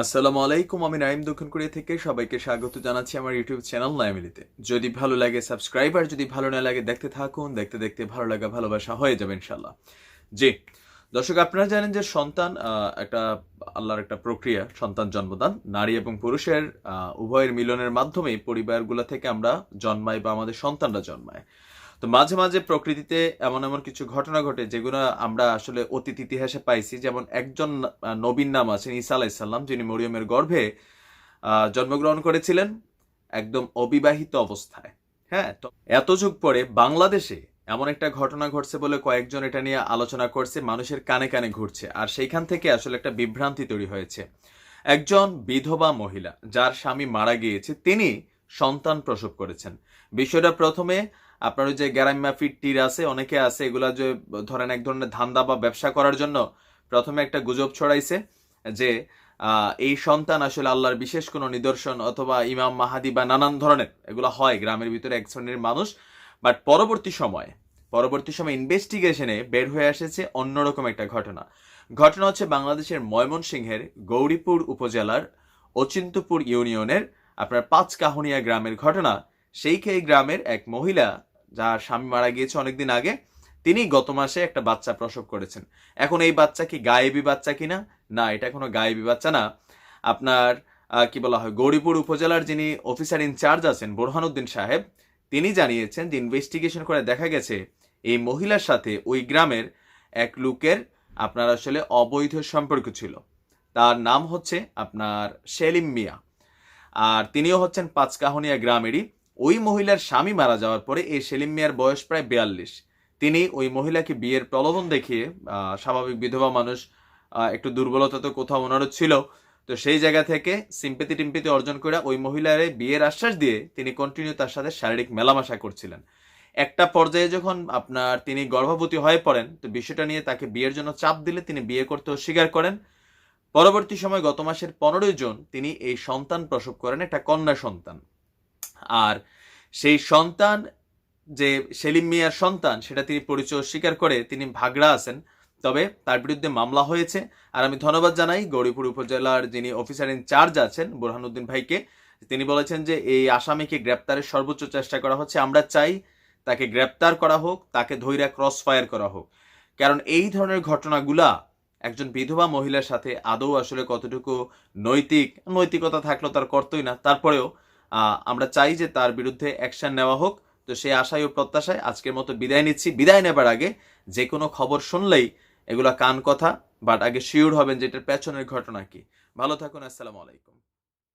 আসসালামু আলাইকুম, আমি নাইম দক্ষিণ কোরিয়া থেকে সবাইকে স্বাগত জানাচ্ছি আমার ইউটিউব চ্যানেল নাইমিলিতে যদি ভালো লাগে সাবস্ক্রাইব, আর যদি ভালো না লাগে দেখতে থাকুন, দেখতে দেখতে ভালো লাগা, ভালোবাসা হয়ে যাবে ইনশাল্লাহ জি, দর্শক, আপনারা জানেন যে সন্তান একটা আল্লাহর একটা প্রক্রিয়া, সন্তান জন্মদান। নারী এবং পুরুষের উভয়ের মিলনের মাধ্যমেই পরিবারগুলো থেকে আমরা জন্মাই বা আমাদের সন্তানরা জন্মায়। তো মাঝে মাঝে প্রকৃতিতে এমন এমন কিছু ঘটনা ঘটে যেগুলো আমরা আসলে অতীত ইতিহাসে পাইছি। যেমন একজন নবীন নাম আছেন ঈসা আলাইসাল্লাম যিনি মরিয়মের গর্ভে জন্মগ্রহণ করেছিলেন একদম অবিবাহিত অবস্থায়। হ্যাঁ তো এত যুগ পরে বাংলাদেশে এমন একটা ঘটনা ঘটছে বলে কয়েকজন এটা নিয়ে আলোচনা করছে, মানুষের কানে কানে ঘুরছে। আর সেইখান থেকে আসলে একটা বিভ্রান্তি তৈরি হয়েছে। একজন বিধবা মহিলা যার স্বামী মারা গিয়েছে, তিনি সন্তান প্রসব করেছেন। বিষয়টা প্রথমে আপনার ওই যে গ্যারাম্যা ফিটটির আছে, অনেকে আছে, এগুলা যে ধরেন এক ধরনের ধান্দা বা ব্যবসা করার জন্য প্রথমে একটা গুজব ছড়াইছে যে এই সন্তান আসলে আল্লাহর বিশেষ কোনো নিদর্শন অথবা ইমাম, মাহাদি বা নানান ধরনের এগুলো হয় গ্রামের ভিতরে এক শ্রেণির মানুষ। বাট পরবর্তী সময়ে, পরবর্তী সময় ইনভেস্টিগেশনে বের হয়ে এসেছে অন্যরকম একটা ঘটনা। ঘটনা হচ্ছে বাংলাদেশের ময়মনসিংহের গৌরীপুর উপজেলার অচিন্তপুর ইউনিয়নের আপনার পাঁচকাহনিয়া গ্রামের ঘটনা, সেই এই গ্রামের এক মহিলা, যার স্বামী মারা গিয়েছে অনেকদিন আগে, তিনি গত মাসে একটা বাচ্চা প্রসব করেছেন। এখন এই বাচ্চা কি গায়েবী বাচ্চা কিনা? না, এটা কোনো গায়েবী বাচ্চা না। আপনার কি বলা হয়, গৌরীপুর উপজেলার যিনি অফিসার ইনচার্জ আছেন, বোরহানুদ্দিন সাহেব, তিনি জানিয়েছেন যে ইনভেস্টিগেশন করে দেখা গেছে, এই মহিলার সাথে ওই গ্রামের এক লোকের আপনার আসলে অবৈধ সম্পর্ক ছিল। তার নাম হচ্ছে আপনার সেলিম মিয়া। আর তিনিও হচ্ছেন পাঁচকাহনিয়া গ্রামেরই। ওই মহিলার স্বামী মারা যাওয়ার পরে এই সেলিম মিয়ার বয়স প্রায় বিয়াল্লিশ। তিনি ওই মহিলাকে বিয়ের প্রলোভন দেখিয়ে স্বাভাবিক বিধবা মানুষ একটু দুর্বলতা তো কোথাও ওনারও ছিল, তো সেই জায়গা থেকে সিম্পেতি টিম্পেতি অর্জন করে ওই মহিলারে বিয়ের আশ্বাস দিয়ে তিনি কন্টিনিউ তার সাথে শারীরিক মেলামেশা করছিলেন। একটা পর্যায়ে যখন আপনার তিনি গর্ভবতী হয়ে পড়েন, তো বিষয়টা নিয়ে তাকে বিয়ের জন্য চাপ দিলে তিনি বিয়ে করতে অস্বীকার করেন। পরবর্তী সময় গত মাসের পনেরোই জন তিনি এই সন্তান প্রসব করেন, একটা কন্যা সন্তান। আর সেই সন্তান যে সেলিম মিয়ার সন্তান, সেটা তিনি পরিচয় স্বীকার করে তিনি ভাগড়া আছেন। তবে তার বিরুদ্ধে মামলা হয়েছে। আর আমি ধন্যবাদ জানাই গৌরীপুর উপজেলার যিনি অফিসার ইনচার্জ আছেন, বোরহানুদ্দিন ভাইকে। তিনি বলেছেন যে এই আসামিকে গ্রেপ্তারের সর্বোচ্চ চেষ্টা করা হচ্ছে। আমরা চাই তাকে গ্রেপ্তার করা হোক, তাকে ধৈর্য ক্রস ফায়ার করা হোক। কারণ এই ধরনের ঘটনাগুলা একজন বিধবা মহিলার সাথে আদৌ আসলে কতটুকু নৈতিক, নৈতিকতা থাকল তার কর্তই না। তারপরেও আমরা চাই যে তার বিরুদ্ধে অ্যাকশন নেওয়া হোক। তো সেই আশায় ও প্রত্যাশায় আজকের মতো বিদায় নিচ্ছি। বিদায় নেবার আগে যে কোনো খবর শুনলেই এগুলা কান কথা বাট আগে শিওর হবেন যে এটার পেছনের ঘটনা কি। ভালো থাকুন, আসসালামু আলাইকুম।